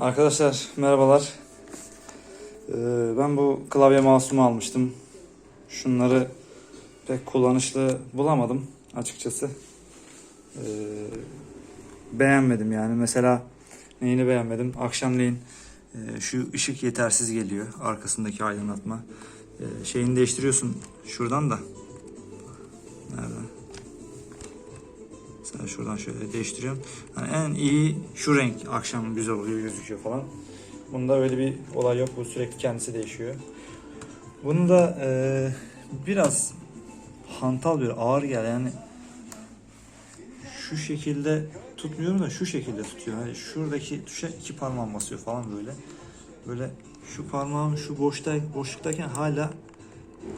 Arkadaşlar merhabalar. Ee, ben bu klavye mouse'umu almıştım. Şunları pek kullanışlı bulamadım açıkçası. Ee, beğenmedim yani. Mesela neyini beğenmedim? Akşamleyin e, şu ışık yetersiz geliyor. Arkasındaki aydınlatma. Ee, şeyini değiştiriyorsun şuradan da. Şuradan şöyle değiştiriyorum. Hani en iyi şu renk akşam güzel oluyor gözüküyor falan. Bunda öyle bir olay yok. Bu sürekli kendisi değişiyor. Bunu da eee, biraz hantal bir ağır gel yani şu şekilde tutmuyorum da şu şekilde tutuyor. Hani şuradaki tuşa iki parmağım basıyor falan böyle. Böyle şu parmağım şu boşta boşluktayken hala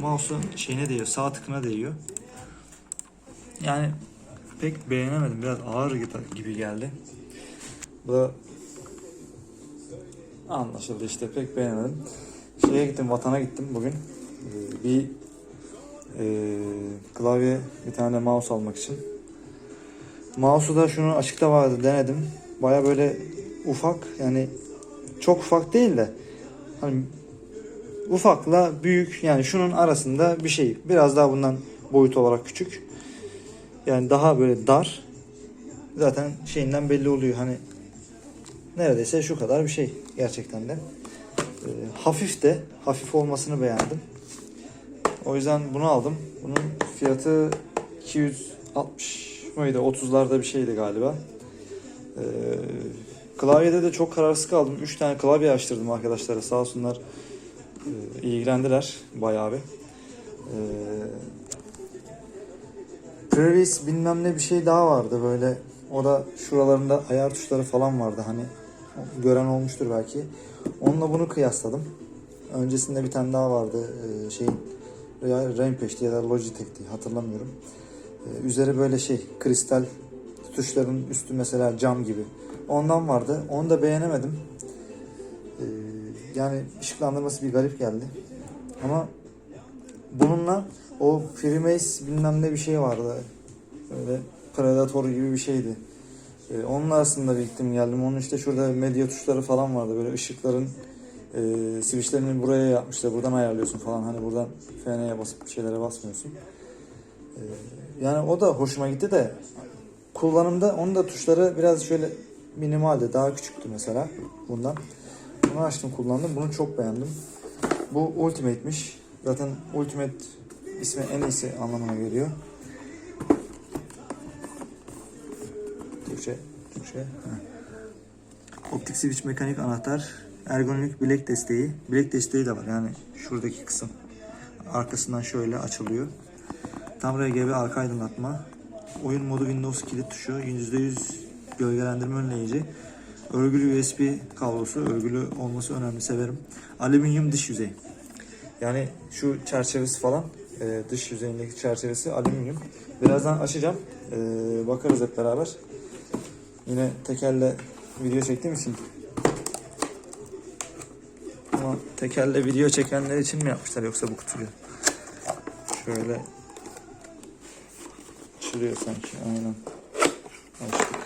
mouse'un şeyine değiyor. Sağ tıkına değiyor. Yani pek beğenemedim. Biraz ağır gibi geldi. Bu da anlaşıldı işte pek beğenemedim. Şeye gittim, vatana gittim bugün. Ee, bir e, klavye, bir tane mouse almak için. Mouse'u da şunu açıkta vardı denedim. Baya böyle ufak yani çok ufak değil de hani ufakla büyük yani şunun arasında bir şey. Biraz daha bundan boyut olarak küçük. Yani daha böyle dar. Zaten şeyinden belli oluyor hani neredeyse şu kadar bir şey gerçekten de. Ee, hafif de hafif olmasını beğendim. O yüzden bunu aldım. Bunun fiyatı 260 mıydı? 30'larda bir şeydi galiba. Ee, klavyede de çok kararsız kaldım. 3 tane klavye açtırdım arkadaşlara. Sağ olsunlar e, ilgilendiler bayağı bir. Ee, Previs bilmem ne bir şey daha vardı böyle. O da şuralarında ayar tuşları falan vardı hani. Gören olmuştur belki. Onunla bunu kıyasladım. Öncesinde bir tane daha vardı. Ee, şeyin Rampage'di ya da Logitech'ti hatırlamıyorum. Ee, üzeri böyle şey kristal tuşların üstü mesela cam gibi. Ondan vardı. Onu da beğenemedim. Ee, yani ışıklandırması bir garip geldi. Ama bununla o Freemace bilmem ne bir şey vardı. Böyle Predator gibi bir şeydi. Ee, onun arasında bir gittim geldim. Onun işte şurada medya tuşları falan vardı. Böyle ışıkların e, switchlerini buraya yapmışlar. Buradan ayarlıyorsun falan. Hani buradan FN'ye basıp bir şeylere basmıyorsun. Ee, yani o da hoşuma gitti de kullanımda onun da tuşları biraz şöyle minimaldi. Daha küçüktü mesela bundan. Bunu açtım kullandım. Bunu çok beğendim. Bu Ultimate'miş. Zaten Ultimate ismi en iyisi anlamına geliyor. Türkçe, Türkçe. Heh. Optik switch mekanik anahtar, ergonomik bilek desteği. Bilek desteği de var yani şuradaki kısım. Arkasından şöyle açılıyor. Tam RGB arka aydınlatma. Oyun modu Windows kilit tuşu, %100 gölgelendirme önleyici. Örgülü USB kablosu, örgülü olması önemli severim. Alüminyum dış yüzey. Yani şu çerçevesi falan e, dış yüzeyindeki çerçevesi alüminyum. Birazdan açacağım. E, bakarız hep beraber. Yine tekerle video çektiğim için. Ama tekerle video çekenler için mi yapmışlar yoksa bu kutuyu? Şöyle açılıyor sanki. Aynen. Açtık.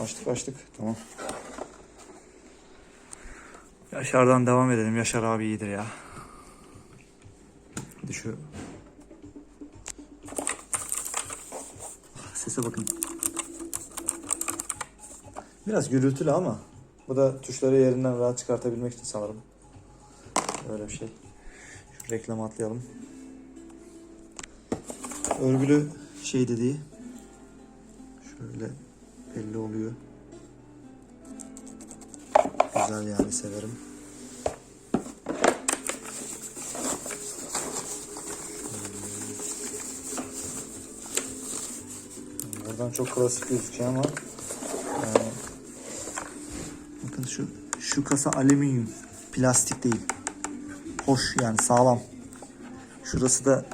Açtık açtık. Tamam. Yaşar'dan devam edelim. Yaşar abi iyidir ya. Sese bakın. Biraz gürültülü ama bu da tuşları yerinden rahat çıkartabilmek için sanırım. Öyle bir şey. Şu reklamı atlayalım. Örgülü şey dediği şöyle belli oluyor. Güzel yani severim. Buradan çok klasik gözüküyor ama yani bakın şu şu kasa alüminyum plastik değil. Hoş yani sağlam. Şurası da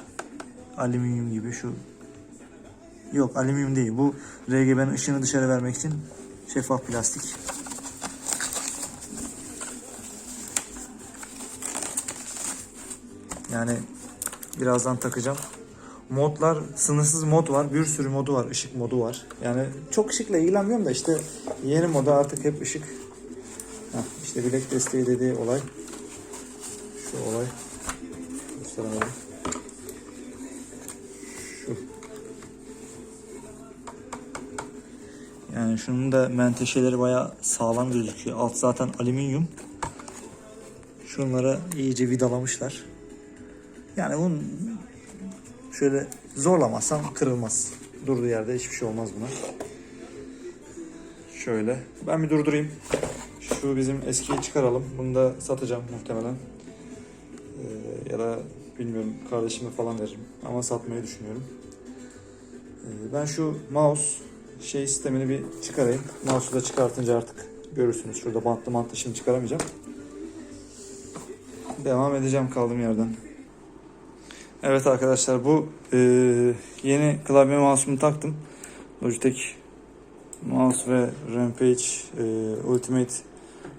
alüminyum gibi şu yok alüminyum değil. Bu RGB'nin ışığını dışarı vermek için şeffaf plastik. Yani birazdan takacağım. Modlar sınırsız mod var. Bir sürü modu var. ışık modu var. Yani çok ışıkla ilgilenmiyorum da işte yeni moda artık hep ışık Heh, işte bilek desteği dediği olay. Şu olay. Gösteremedim. Şu. Yani şunun da menteşeleri bayağı sağlam gözüküyor. Alt zaten alüminyum. Şunlara iyice vidalamışlar. Yani bunun şöyle zorlamazsam kırılmaz. Durduğu yerde hiçbir şey olmaz buna. Şöyle. Ben bir durdurayım. Şu bizim eskiyi çıkaralım. Bunu da satacağım muhtemelen. Ee, ya da bilmiyorum kardeşime falan veririm. Ama satmayı düşünüyorum. Ee, ben şu mouse şey sistemini bir çıkarayım. Mouse'u da çıkartınca artık görürsünüz. Şurada bantlı bantlı şimdi çıkaramayacağım. Devam edeceğim kaldığım yerden. Evet arkadaşlar bu e, yeni klavye mouse'umu taktım. Logitech mouse ve Rampage e, Ultimate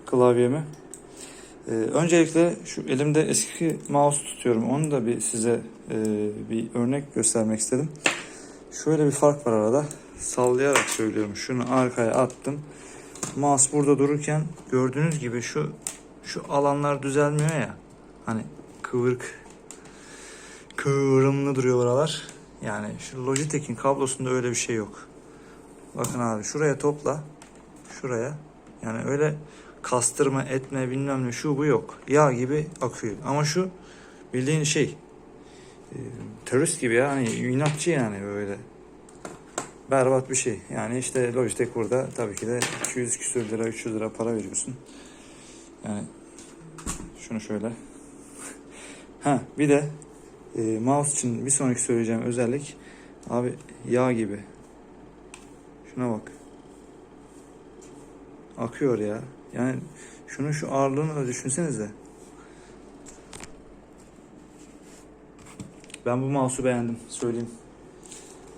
klavyemi. E, öncelikle şu elimde eski mouse tutuyorum. Onu da bir size e, bir örnek göstermek istedim. Şöyle bir fark var arada. Sallayarak söylüyorum. Şunu arkaya attım. Mouse burada dururken gördüğünüz gibi şu şu alanlar düzelmiyor ya. Hani kıvırık kıvrımlı duruyor buralar. Yani şu Logitech'in kablosunda öyle bir şey yok. Bakın abi şuraya topla. Şuraya. Yani öyle kastırma etme bilmem ne şu bu yok. Yağ gibi akıyor. Ama şu bildiğin şey e, terörist gibi ya hani inatçı yani böyle. Berbat bir şey. Yani işte Logitech burada tabii ki de 200 küsür lira 300 lira para veriyorsun. Yani şunu şöyle. ha bir de e, mouse için bir sonraki söyleyeceğim özellik abi yağ gibi. Şuna bak. Akıyor ya. Yani şunun şu ağırlığını da düşünsenize. Ben bu mouse'u beğendim. Söyleyeyim.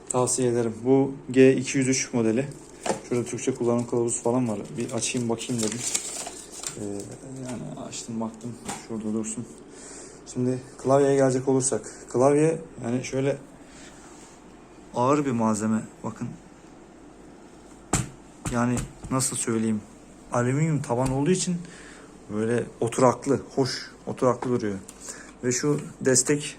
Tavsiye ederim. Bu G203 modeli. Şurada Türkçe kullanım kılavuzu falan var. Bir açayım bakayım dedim. Ee, yani açtım baktım. Şurada dursun. Şimdi klavyeye gelecek olursak. Klavye yani şöyle ağır bir malzeme. Bakın. Yani nasıl söyleyeyim. Alüminyum taban olduğu için böyle oturaklı, hoş, oturaklı duruyor. Ve şu destek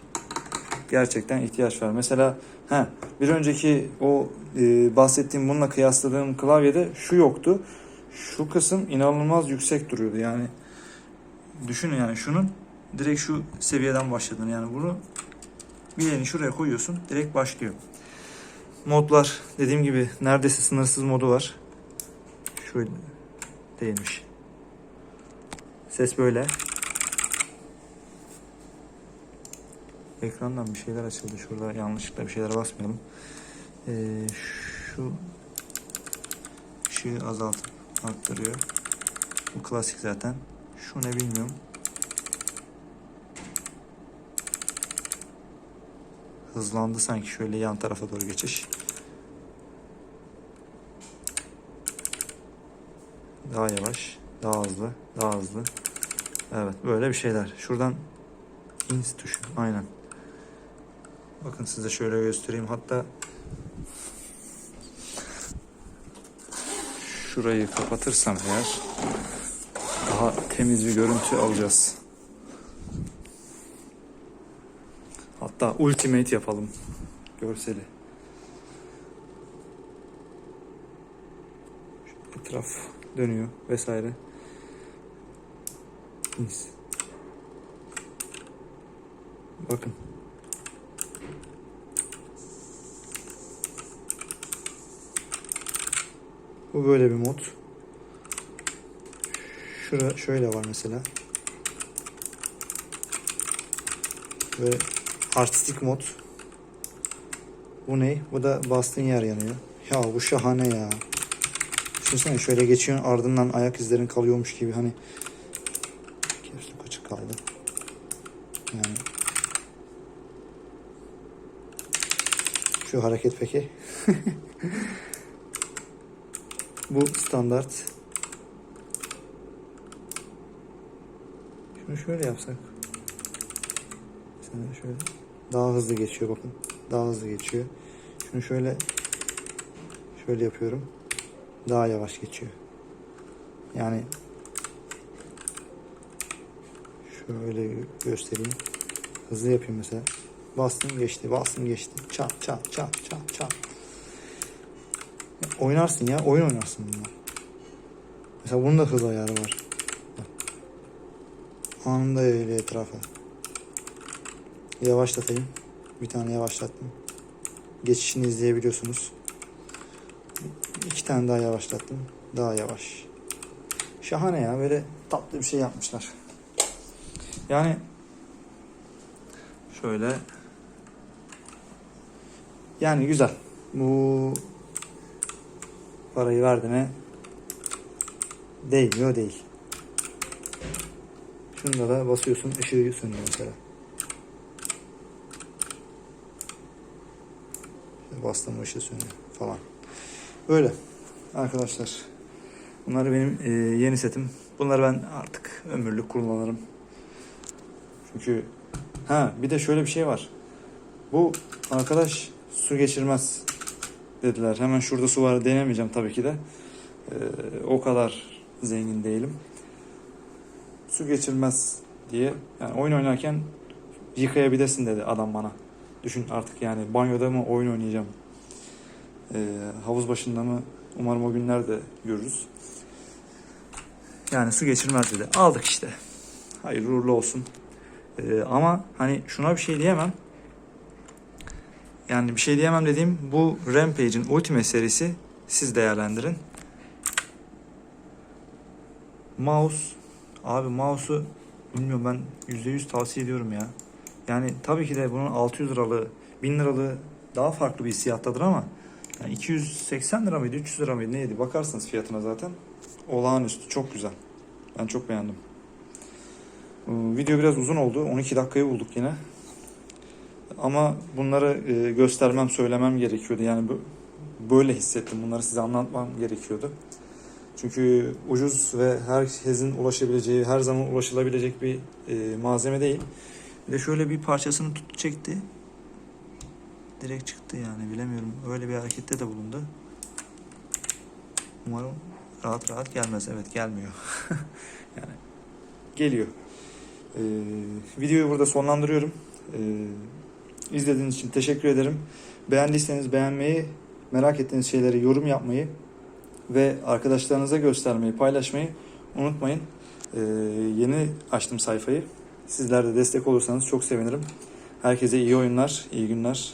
gerçekten ihtiyaç var. Mesela he, bir önceki o e, bahsettiğim bununla kıyasladığım klavyede şu yoktu. Şu kısım inanılmaz yüksek duruyordu. Yani düşünün yani şunun direkt şu seviyeden başladığını yani bunu bir elini şuraya koyuyorsun direkt başlıyor. Modlar dediğim gibi neredeyse sınırsız modu var. Şöyle değilmiş. Ses böyle. Ekrandan bir şeyler açıldı. Şurada yanlışlıkla bir şeylere basmayalım. Ee, şu ışığı azaltıp arttırıyor. Bu klasik zaten. Şu ne bilmiyorum. Hızlandı sanki şöyle yan tarafa doğru geçiş. Daha yavaş, daha hızlı, daha hızlı. Evet böyle bir şeyler. Şuradan ins tuşu aynen. Bakın size şöyle göstereyim. Hatta şurayı kapatırsam eğer daha temiz bir görüntü alacağız. Hatta ultimate yapalım görseli. Etraf dönüyor vesaire. Bakın. Bu böyle bir mod. Şura şöyle var mesela. Ve artistik mod. Bu ne? Bu da bastığın yer yanıyor. Ya bu şahane ya. Düşünsene şöyle geçiyorsun ardından ayak izlerin kalıyormuş gibi hani. Kerslik açık kaldı. Yani. Şu hareket peki. Bu standart. Şunu şöyle yapsak. Şöyle daha hızlı geçiyor bakın. Daha hızlı geçiyor. Şunu şöyle şöyle yapıyorum. Daha yavaş geçiyor. Yani Şöyle göstereyim. Hızlı yapayım mesela. Bastım geçti, bastım geçti. Çat çat çat çat çat. Oynarsın ya, oyun oynarsın bununla. Mesela bunun da hız ayarı var. Anında yayılıyor etrafa. Yavaşlatayım. Bir tane yavaşlattım. Geçişini izleyebiliyorsunuz. İki tane daha yavaşlattım. Daha yavaş. Şahane ya böyle tatlı bir şey yapmışlar. Yani şöyle yani güzel. Bu parayı verdiğine değmiyor değil. Şunda da basıyorsun ışığı sönüyor mesela. Bastım ışığı sönüyor falan. Böyle arkadaşlar. Bunlar benim e, yeni setim. Bunları ben artık ömürlük kullanırım. Çünkü ha bir de şöyle bir şey var. Bu arkadaş su geçirmez dediler. Hemen şurada su var denemeyeceğim tabii ki de. Ee, o kadar zengin değilim. Su geçirmez diye yani oyun oynarken yıkayabilirsin dedi adam bana. Düşün artık yani banyoda mı oyun oynayacağım? Ee, havuz başında mı? Umarım o günler de görürüz. Yani su geçirmez dedi. Aldık işte. Hayırlı uğurlu olsun. Ee, ama hani şuna bir şey diyemem. Yani bir şey diyemem dediğim bu Rampage'in Ultimate serisi siz değerlendirin. Mouse abi mouse'u bilmiyorum ben %100 tavsiye ediyorum ya. Yani tabii ki de bunun 600 liralığı 1000 liralığı daha farklı bir hissiyattadır ama yani 280 lira mıydı 300 lira mıydı neydi bakarsınız fiyatına zaten. Olağanüstü çok güzel. Ben çok beğendim. Ee, Video biraz uzun oldu. 12 dakikayı bulduk yine. Ama bunları e, göstermem, söylemem gerekiyordu. Yani böyle hissettim. Bunları size anlatmam gerekiyordu. Çünkü ucuz ve herkesin ulaşabileceği, her zaman ulaşılabilecek bir e, malzeme değil. Bir de şöyle bir parçasını tut çekti. Direkt çıktı yani bilemiyorum. Öyle bir harekette de bulundu. Umarım rahat rahat gelmez. Evet gelmiyor. yani geliyor. Ee, videoyu burada sonlandırıyorum. Ee, izlediğiniz için teşekkür ederim. Beğendiyseniz beğenmeyi, merak ettiğiniz şeyleri yorum yapmayı ve arkadaşlarınıza göstermeyi, paylaşmayı unutmayın. Ee, yeni açtım sayfayı. Sizler de destek olursanız çok sevinirim. Herkese iyi oyunlar, iyi günler.